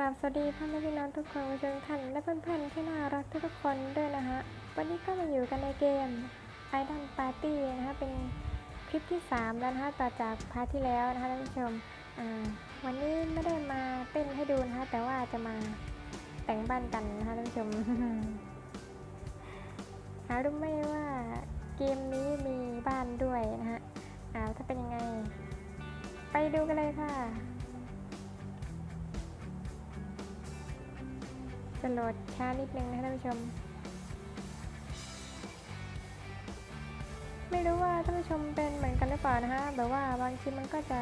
ราบสวัสดีพ่อแม่พี่น้องทุกคนผู้ชมทุกท่านและเพื่อนๆที่น่ารักทุกๆคนด้วยนะฮะ วันนี้ก็มาอยู่กันในเกม Idol Party นะคะเป็นคลิปที่ 3 แล้วนะคะต่อจากพาร์ทที่แล้วนะคะท่านผู้ชม วันนี้ไม่ได้มาเต้นให้ดูนะคะแต่ว่าจะมาแต่งบ้านกันนะคะท่านผู้ชมหารู้ไหมว่าเกมนี้มีบ้านด้วยนะฮะอ่าถ้าเป็นยังไง ไปดูกันเลยค่ะ จะโลดช้านิดนึงนะท่านผู้ชม ไม่รู้ว่าท่านผู้ชมเป็นเหมือนกันหรือเปล่านะคะแบบว่าบางทีมันก็จะ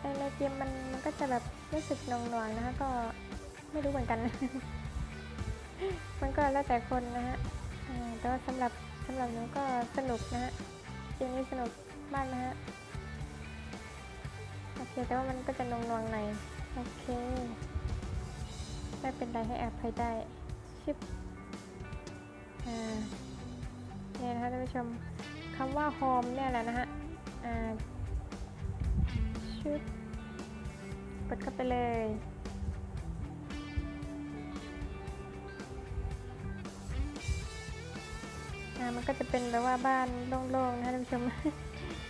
ในในเกมมันมันก็จะแบบรู้สึกหน่วงๆนะคะก็ไม่รู้เหมือนกัน มันก็แล้วแต่คนนะฮะแต่ว่าสำหรับสำหรับหนูก็สนุกนะฮะเกมนี้สนุกมากนะฮะโอเคแต่ว่ามันก็จะหน่วงๆหน่อยโอเค ไม่เป็นไรให้อภัยได้ ชิปอ่าเนี่ยนะคะท่านผู้ชมคำว่า home เนี่ยแหละนะฮะอ่าชิปกดเข้าไปเลยอ่ามันก็จะเป็นแบบว่าบ้านโล่งๆนะคะท่านผู้ชม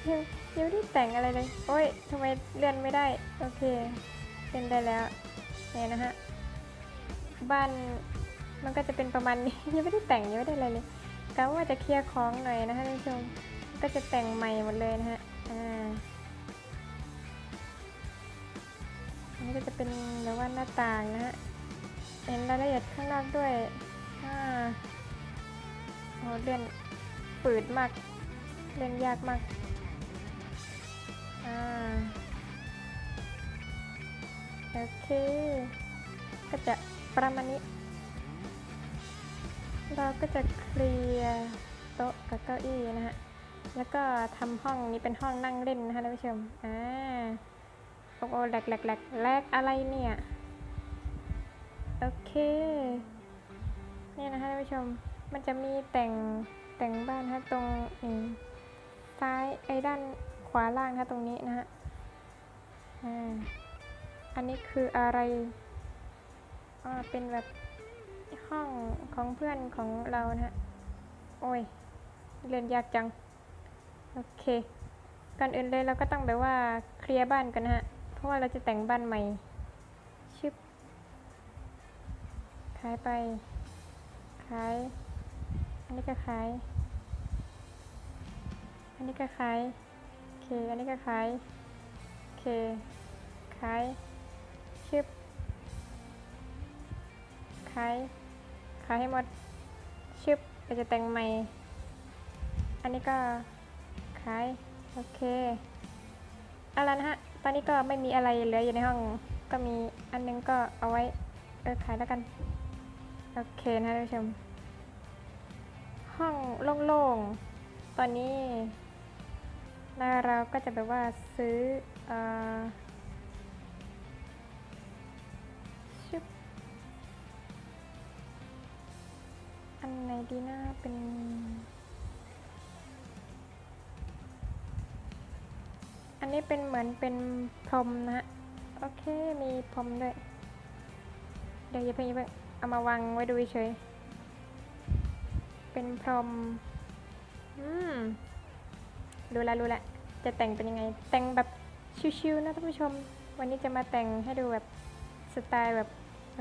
ยังยังไม่ได้แต่งอะไรเลย โอ้ยทำไมเลื่อนไม่ได้ โอเคเล่นได้แล้วเนี่ยนะฮะ บ้านมันก็จะเป็นประมาณนี้ ยังไม่ได้แต่งยังไม่ได้อะไรเลยกะว่าจะเคลียร์ของหน่อยนะคะท่านผู้ชมก็จะแต่งใหม่หมดเลยนะฮะอ่าอันนี้ก็จะเป็นแบบว่าหน้าต่างนะฮะเห็นรายละเอียดข้างนอกด้วยอ่าโอ้เลื่อนฝืดมากเล่นยากมาก อ่า โอเค ก็จะ ประมาณนี้ เราก็จะเคลียร์โต๊ะกับเก้าอี้นะฮะ แล้วก็ทำห้องนี้เป็นห้องนั่งเล่นนะคะท่านผู้ชม อ่า โอ้โหแหลกแหลกแหลกแหลกอะไรเนี่ย โอเค นี่นะคะท่านผู้ชม มันจะมีแต่งแต่งบ้านนะตรงอืมซ้ายไอ้ด้านขวาล่างนะะตรงนี้นะฮะ อ่า อันนี้คืออะไร เป็นแบบห้องของเพื่อนของเรานะฮะ โอ้ย เรียนยากจัง โอเค ก่อนอื่นเลยเราก็ต้องแบบว่าเคลียร์บ้านกันนะฮะ เพราะว่าเราจะแต่งบ้านใหม่ ชึบ ขายไป ขาย อันนี้ก็ขาย อันนี้ก็ขาย โอเค อันนี้ก็ขาย โอเค ขาย ขายขายให้หมดชึบเราจะแต่งใหม่ อันนี้ก็ขายโอเคเอาละนะฮะ ตอนนี้ก็ไม่มีอะไรเหลืออยู่ในห้อง ก็มีอันนึงก็เอาไว้ เออขายแล้วกัน โอเคนะท่านผู้ชม ห้องโล่งๆ ตอนนี้เราก็จะแบบว่าซื้ออ่ ดีนะเป็นอันนี้เป็นเหมือนเป็นพรมนะ โอเค มีพรมด้วย เดี๋ยวอย่าเพิ่งอย่าเพิ่งเอามาวางไว้ดูเฉย เป็นพรม อืมรู้แล้วรู้ล้วจะแต่งเป็นยังไง แต่งแบบชิวๆนะท่านผู้ชม วันนี้จะมาแต่งให้ดูแบบสไตล์แบบ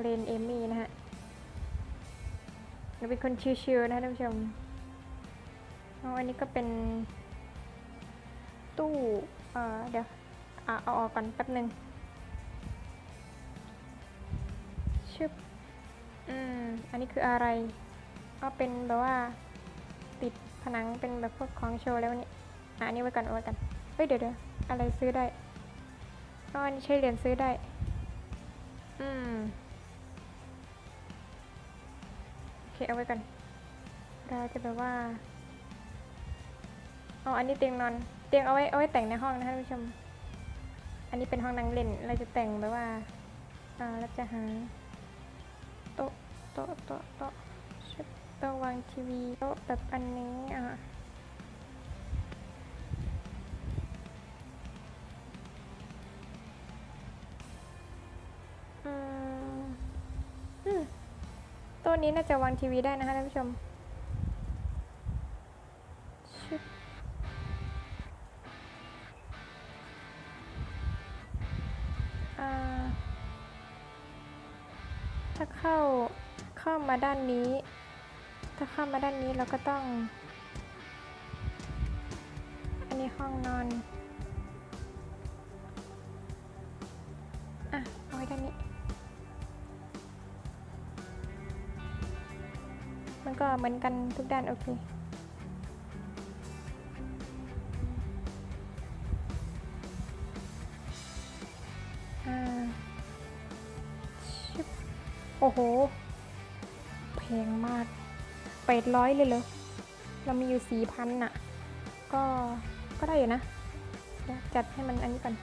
เรนเอมี่นะฮะ เป็นคนชิวๆนะท่านผู้ชมอ๋ออันนี้ก็เป็นตู้ เอ่อ เดี๋ยวอะเอาออกก่อนแป๊บหนึ่งชึบอืม อันนี้คืออะไรก็เป็นแบบว่าติดผนังเป็นแบบพวกของโชว์แล้วนี่อะอันนี้ไว้ก่อนเอาไว้กันเฮ้ยเดี๋ยวเดี๋ยวอะไรซื้อได้อ๋ออันนี้ใช้เหรียญซื้อได้ อืม เคเอาไว้กัน เราจะแบบว่าเอาอันนี้เตียงนอน เตียงเอาไว้เอาไว้แต่งในห้องนะท่านผู้ชม อันนี้เป็นห้องนั่งเล่น เราจะแต่งแบบว่าอ่าเราจะหาโต๊ะโต๊ะโต๊ะโต๊ะโต๊ะวางทีวีโต๊ะแบบอันนี้อะ ตัวนี้น่าจะวางทีวีได้นะคะท่านผู้ชมถ้าเข้าเข้ามาด้านนี้ ถ้าเข้ามาด้านนี้เราก็ต้อง อันนี้ห้องนอน อะ เอาไว้ด้านนี้ ก็เหมือนกันทุกด้านโอเคอ่าโอ้โหแพงมากแปดร้อยเลยเหรอ เรามีอยู่สี่พันน่ะ ก็ ก็ได้อยู่นะ จัดให้มันอันนี้ก่อน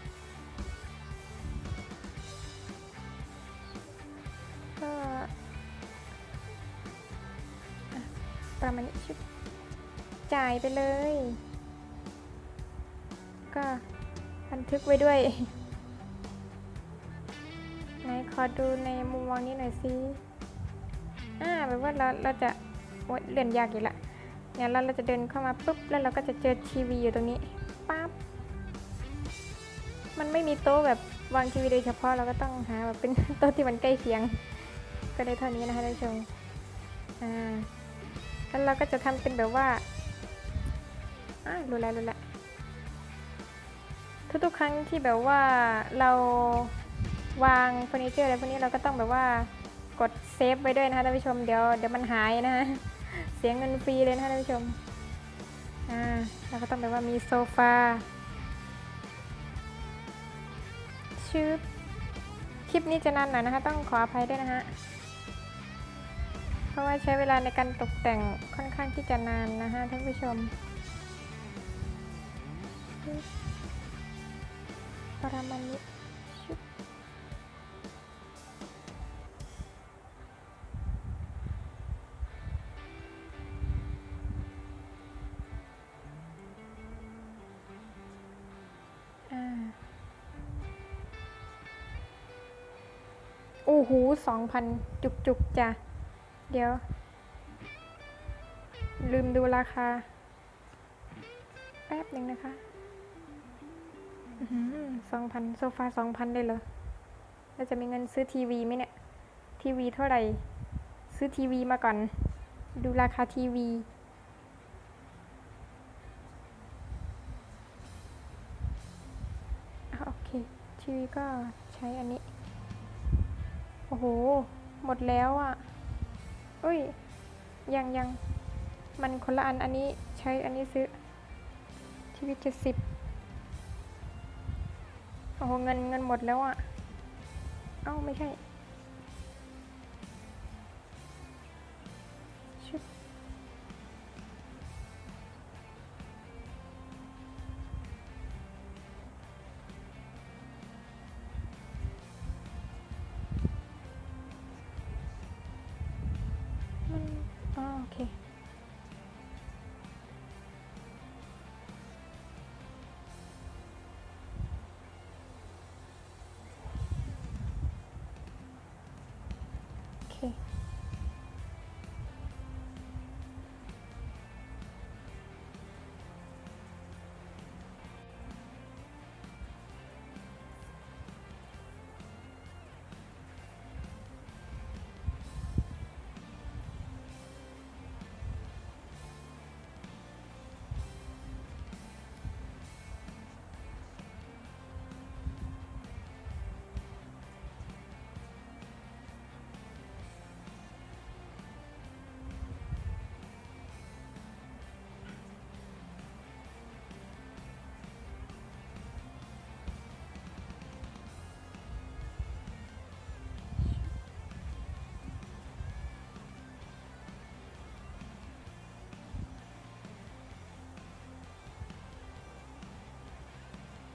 ประมาณนี้ชุบจ่ายไปเลย ก็บันทึกไว้ด้วยไหนขอดูในมุมมองนี้หน่อยสิอ่าแบบว่าเราเราจะโอ๊ยเลื่อนยากอีกละเนี่ยเราเราจะเดินเข้ามาปุ๊บแล้วเราก็จะเจอทีวีอยู่ตรงนี้ปั๊บมันไม่มีโต๊ะแบบวางทีวีโดยเฉพาะเราก็ต้องหาแบบเป็นโต๊ะที่มันใกล้เคียง ก็ได้เท่านี้นะคะท่านผู้ชมอ่า แล้วเราก็จะทำเป็นแบบว่าอ่ารู้แล้วรู้แล้วทุกๆครั้งที่แบบว่าเราวางเฟอร์นิเจอร์อะไรพวกนี้เราก็ต้องแบบว่ากดเซฟไว้ด้วยนะคะท่านผู้ชมเดี๋ยวเดี๋ยวมันหายนะคะเสียเงินฟรีเลยนะคะท่านผู้ชมอ่าเราก็ต้องแบบว่ามีโซฟาชืบคลิปนี้จะนานหน่อยนะคะ ต้องขออภัยด้วยนะฮะ เพราะว่าใช้เวลาในการตกแต่งค่อนข้างที่จะนานนะฮะท่านผู้ชมประมาณนี้อ่าโอ้โหสองพันจุกจุกๆจ้ะ เดี๋ยว ลืมดูราคา แป๊บหนึ่งนะคะสองพันโซฟาสองพันเลยเหรอเราจะมีเงินซื้อทีวีไหมเนี่ย ทีวีเท่าไหร่ ซื้อทีวีมาก่อน ดูราคาทีวีโอเค ทีวีก็ใช้อันนี้ โอ้โห หมดแล้วอะ เอ้ย ยังยัง มันคนละอัน อันนี้ใช้ อันนี้ซื้อทีวีเจ็ดสิบโอ้โห เงินเงินหมดแล้วอะ เอ้า ไม่ใช่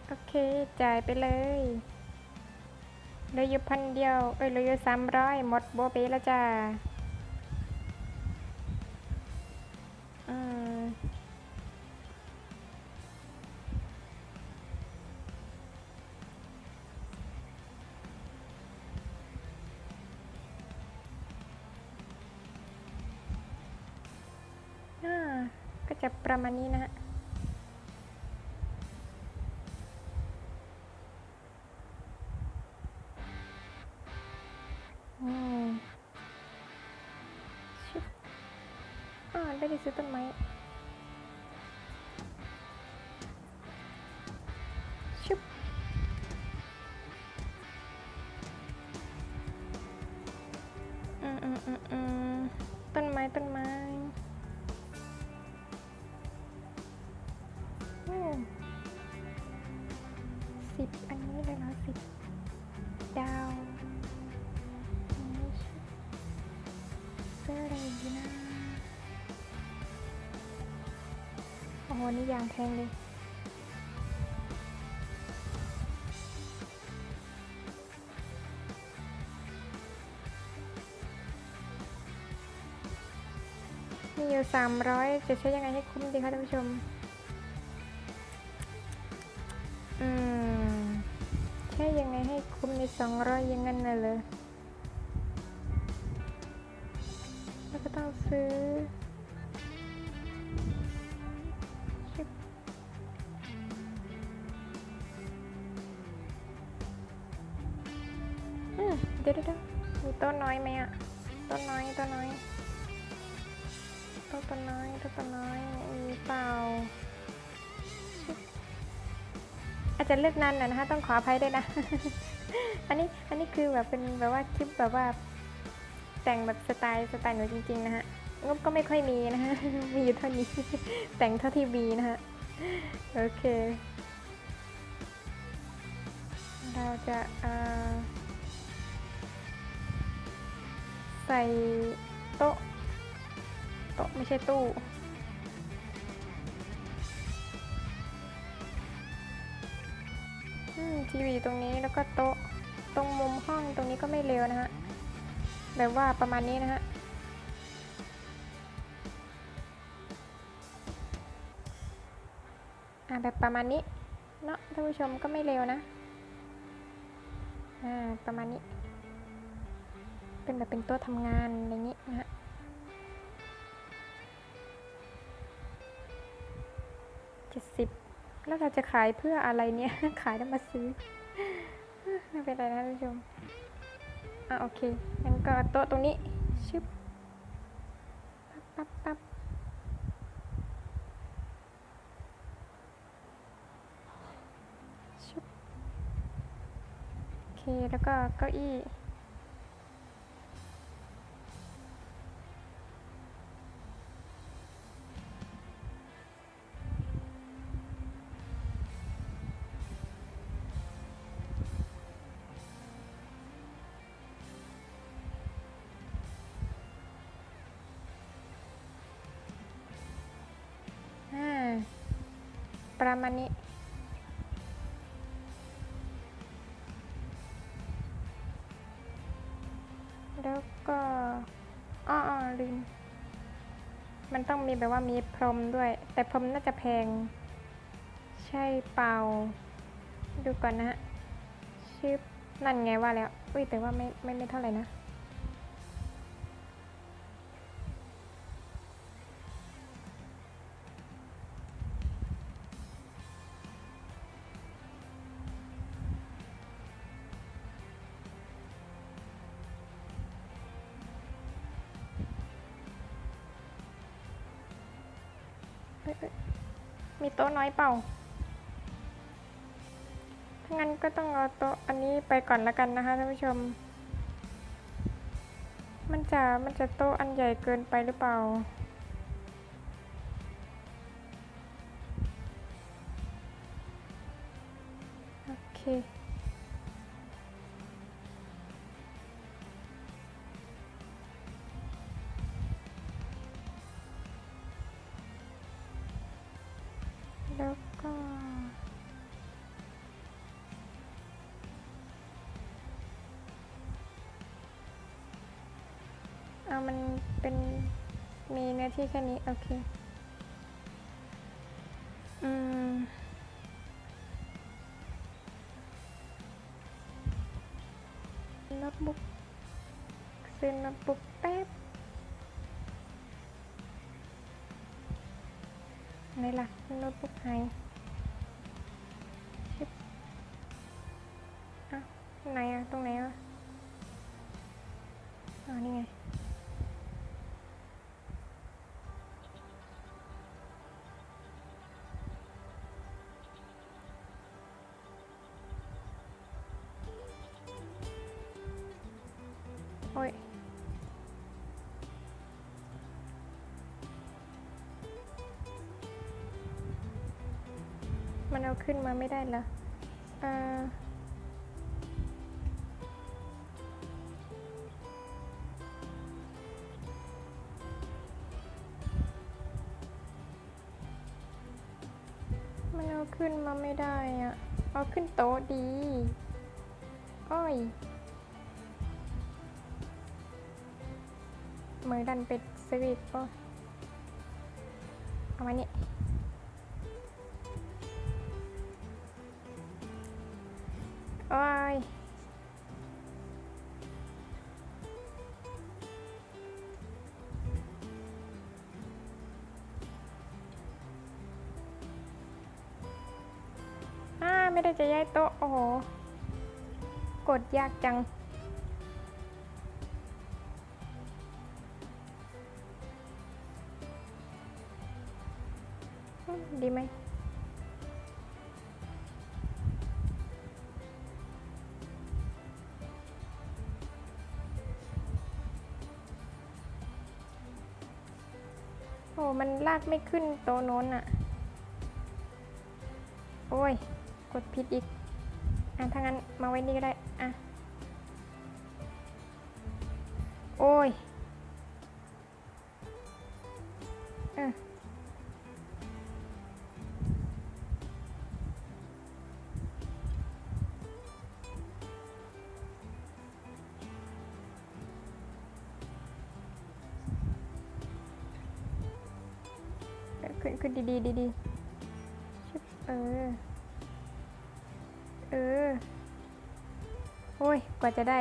โอเค จ่ายไปเลยเหลือยู่พันเดียว เอ้ยเหลือยู่สามร้อยหมดโบเปแล้วจ้าอืมก็จะประมาณนี้นะ ต้นไม้ต้นไม้สิบอันนี้เลยนะสิบดาวอันนี้ชุบเสื้ออะไรดีนะโอ้โหนี่ยางแพงเลย สามร้อยจะใช้ยังไงให้คุ้มดีคะท่านผู้ชม อืม ใช้ยังไงให้คุ้มในสองร้อยยังงั้นน่ะเลยแล้วก็ต้องซื้ออืมเดี๋ยวเดี๋ยวเดี๋ยวมีต้นน้อยไหมอะต้นน้อยต้นน้อย ตัวตัวน้อยตัวตัวน้อยมีเปล่า อาจจะเลือกนานหน่อยนะคะ ต้องขออภัยด้วยนะ อันนี้อันนี้คือแบบเป็นแบบว่าคลิปแบบว่า แต่งแบบสไตล์สไตล์หนูจริง ๆ นะฮะงบก็ไม่ค่อยมีนะฮะ มีอยู่เท่านี้ แต่งเท่าที่มีนะฮะ โอเค เราจะใส่โต๊ะ โต๊ะไม่ใช่ตู้ ทีวีตรงนี้แล้วก็โต๊ะ ตรงมุมห้องตรงนี้ก็ไม่เร็วนะฮะ แบบว่าประมาณนี้นะฮะอ่าแบบประมาณนี้ เนาะท่านผู้ชมก็ไม่เร็วนะ อ่า ประมาณนี้ เป็นแบบเป็นโต๊ะทำงานอะไรอย่างนี้นะฮะ แล้วเราจะขายเพื่ออะไรเนี่ย ขายแล้วมาซื้อ ไม่เป็นไรนะท่านผู้ชม อะโอเค งั้นก็โต๊ะตรงนี้ ชึบ ปั๊บปั๊บปั๊บชึบ โอเค แล้วก็เก้าอี้ ประมาณนี้ แล้วก็อ้อลืมมันต้องมีแบบว่ามีพรมด้วย แต่พรมน่าจะแพง ใช่เปล่า ดูก่อนนะฮะชิปนั่นไงว่าแล้ว อุ้ยแต่ว่าไม่ไม่ไม่เท่าไหร่นะ มีโต๊ะน้อยเปล่าถ้างั้นก็ต้องเอาโต๊ะอันนี้ไปก่อนละกันนะคะท่านผู้ชม มันจะมันจะโต๊ะอันใหญ่เกินไปหรือเปล่า มันเป็นมีเนื้อที่แค่นี้ โอเค เอาขึ้นมาไม่ได้เหรอเออมันเอาขึ้นมาไม่ได้อะเอาขึ้นโต๊ะดี อ้อยมือดันเป็ดสวิตโอ้เอามานี่ย ไม่ได้จะย้ายโต๊ะ โอ้โห กดยากจังดีไหม ลากไม่ขึ้นโตโน้นอะโอ้ย กดผิดอีก อะถ้างั้นมาไว้นี่ก็ได้ อะ โอ้ย ขึ้นดีดีดีๆชิบเออ เออ โอ้ย กว่าจะได้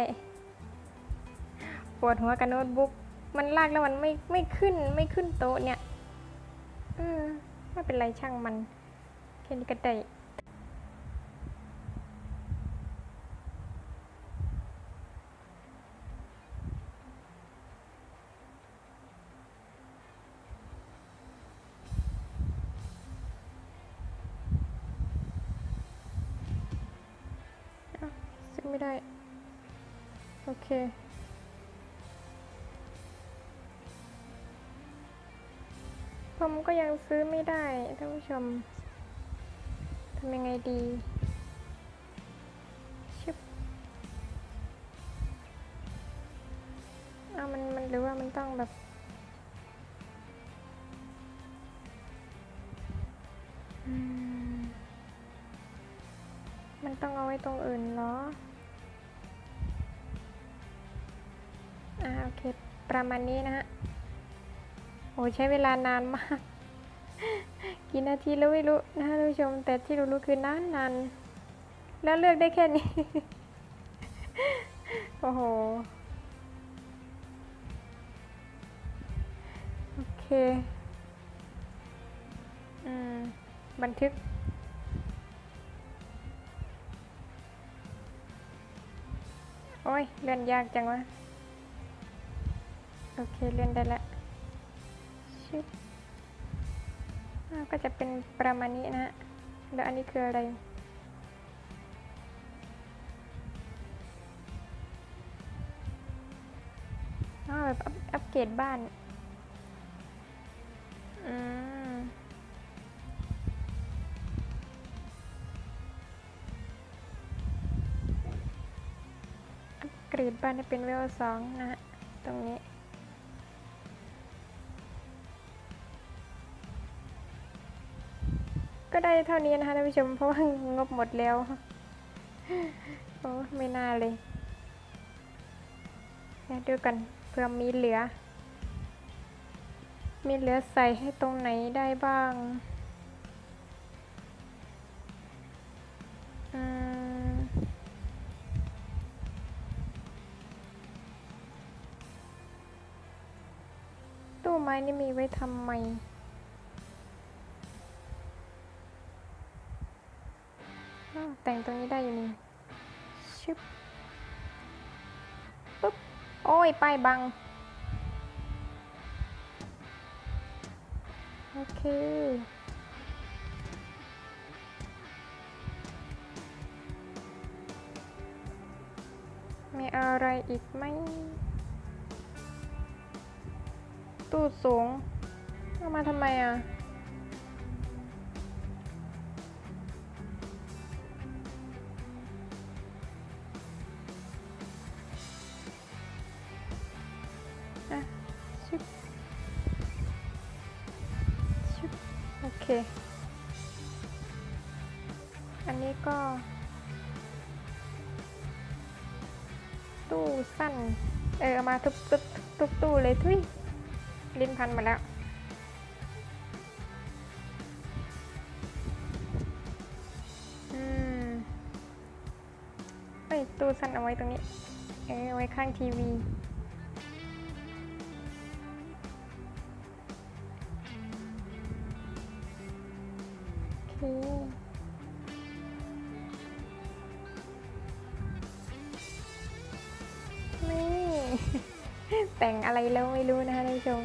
ปวดหัวกับโน้ตบุ๊ก มันลากแล้วมันไม่ไม่ขึ้นไม่ขึ้นโต๊ะเนี่ยเออไม่เป็นไรช่างมัน แค่นี้ก็ได้ อ้าวซื้อ ไม่ได้ โอเค ผมก็ยังซื้อไม่ได้ท่านผู้ชมทำยังไงดีชิบเอามันมันหรือว่ามันต้องแบบมมันต้องเอาไว้ตรงอื่นเหรอ ประมาณนี้นะฮะ โอ้ใช้เวลานานมาก กี่นาทีแล้วไม่รู้นะท่านผู้ชม แต่ที่รู้ๆคือนานนานแล้วเลือกได้แค่นี้ โอ้โห โอเค อืม บันทึกโอ้ยเลื่อนยากจังวะ โอเคเลื่อนได้ล้วชิบอ่าก็จะเป็นประมาณนี้นะฮะแล้วอันนี้คืออะไรอ๋อแบบอัพอัปเกรดบ้าน อืม อัปเกรดบ้านให้เป็นเวลสองนะฮะตรงนี้ ก็ได้เท่านี้นะคะท่านผู้ชมเพราะว่างบหมดแล้วโอ้ไม่น่าเลยดูกันเผื่อมีเหลือ มีเหลือใส่ให้ตรงไหนได้บ้างอืมตู้ไม้นี่มีไว้ทำไม แต่งตรงนี้ได้อยู่นี่ชึบปุ๊บ โอ้ยป้ายบัง โอเคมีอะไรอีกไหม ตู้สูง เอามาทำไมอะอะ เค อันนี้ก็ ตู้สั้น เออมาทุบทุบทุบตู้เลยทุยลิ้นพันมาแล้วอืมเอ้ยตู้สั้นเอาไว้ตรงนี้ เออไว้ข้างทีวี พูนี่ แต่งอะไรแล้วไม่รู้นะคะท่านผู้ชม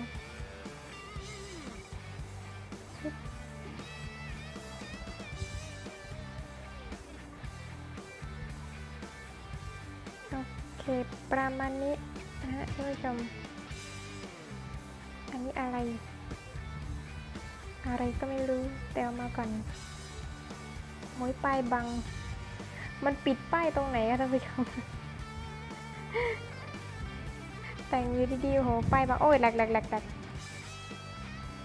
ก่อนมวยป้ายบัง มันปิดป้ายตรงไหนอะท่านผู้ชม แต่งอยู่ดีๆโอ้โหป้ายบัง โอ้ยแหลกแหลกแหลกแหลก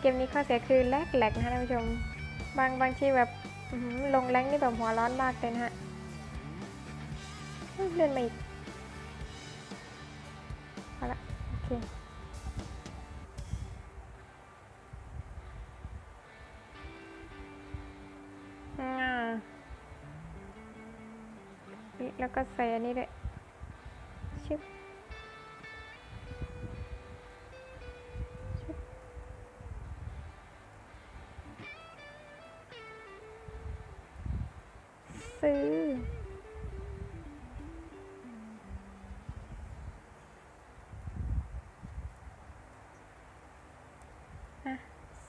เกมนี้ข้อเสียคือแหลกแหลกนะคะท่านผู้ชม บางบางทีแบบอื้อหือลงแรงนี่แบบหัวร้อนมากเลยนะฮะเดินมาอีกเอาละโอเค ก็ใส่อันนี้ด้วยชิบซื้อ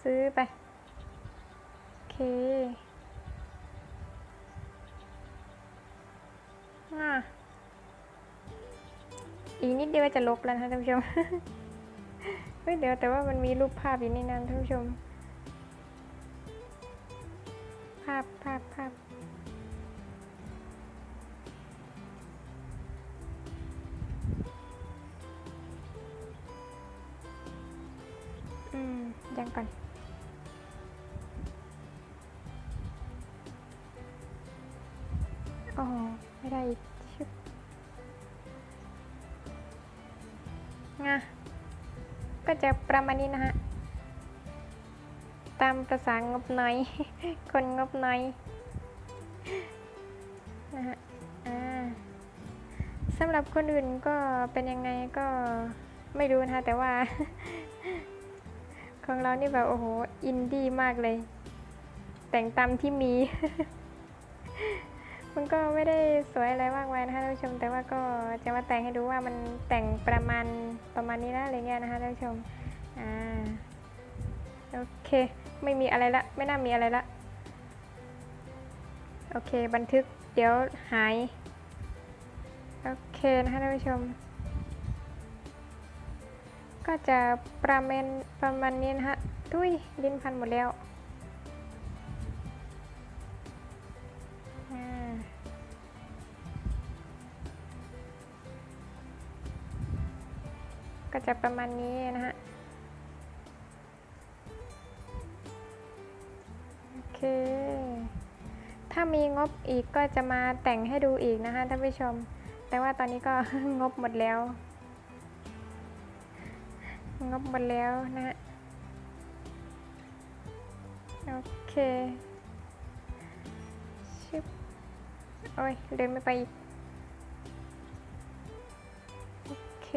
ซื้อไป โอเค ได้ว่าจะลบแล้วนะท่านผู้ชมเฮ้ยเดี๋ยวแต่ว่ามันมีรูปภาพอยู่ในนั้นท่านผู้ชม ภาพภาพภาพ งะก็จะประมาณนี้นะฮะ ตามภาษางบน้อย คนงบน้อยนะฮะอ่าสำหรับคนอื่นก็เป็นยังไงก็ไม่รู้นะคะแต่ว่า ของเรานี่แบบโอ้โห อินดี้มากเลย แต่งตามที่มี มันก็ไม่ได้สวยอะไรมากมายนะคะท่านผู้ชม แต่ว่าก็จะมาแต่งให้ดูว่ามันแต่งประมาณประมาณนี้นะอะไรเงี้ยนะคะท่านผู้ชมอ่าโอเค ไม่มีอะไรละ ไม่น่ามีอะไรละ โอเค บันทึก เดี๋ยวหาย โอเคนะคะท่านผู้ชม ก็จะประมาณประมาณนี้นะฮะ ทุยลิ้นพันหมดแล้ว ก็จะประมาณนี้นะฮะโอเค ถ้ามีงบอีกก็จะมาแต่งให้ดูอีกนะคะท่านผู้ชม แต่ว่าตอนนี้ก็งบหมดแล้ว งบหมดแล้วนะฮะโอเคชิบโอ้ยเดินไม่ไปอีกโอเค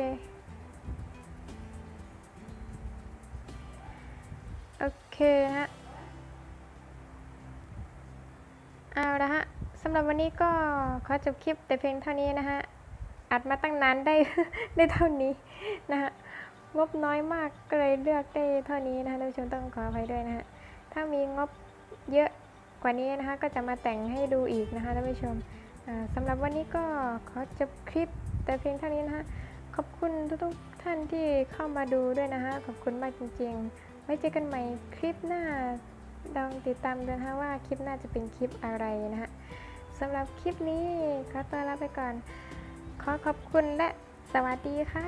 ฮะ เอาละฮะสำหรับวันนี้ก็ขอจบคลิปแต่เพียงเท่านี้นะฮะ อัดมาตั้งนานได้ได้เท่านี้นะฮะงบน้อยมากก็เลยเลือกได้เท่านี้นะคะท่านผู้ชมต้องขออภัยด้วยนะฮะ ถ้ามีงบเยอะกว่านี้นะคะ ก็จะมาแต่งให้ดูอีกนะคะท่านผู้ชมสำหรับวันนี้ก็ขอจบคลิปแต่เพียงเท่านี้นะฮะขอบคุณทุกๆท่านที่เข้ามาดูด้วยนะฮะขอบคุณมากจริงๆ ไว้เจอกันใหม่คลิปหน้าลองติดตามดูนะคะว่าคลิปหน้าจะเป็นคลิปอะไรนะฮะสำหรับคลิปนี้ขอตัวลาไปก่อน ขอขอบคุณและสวัสดีค่ะ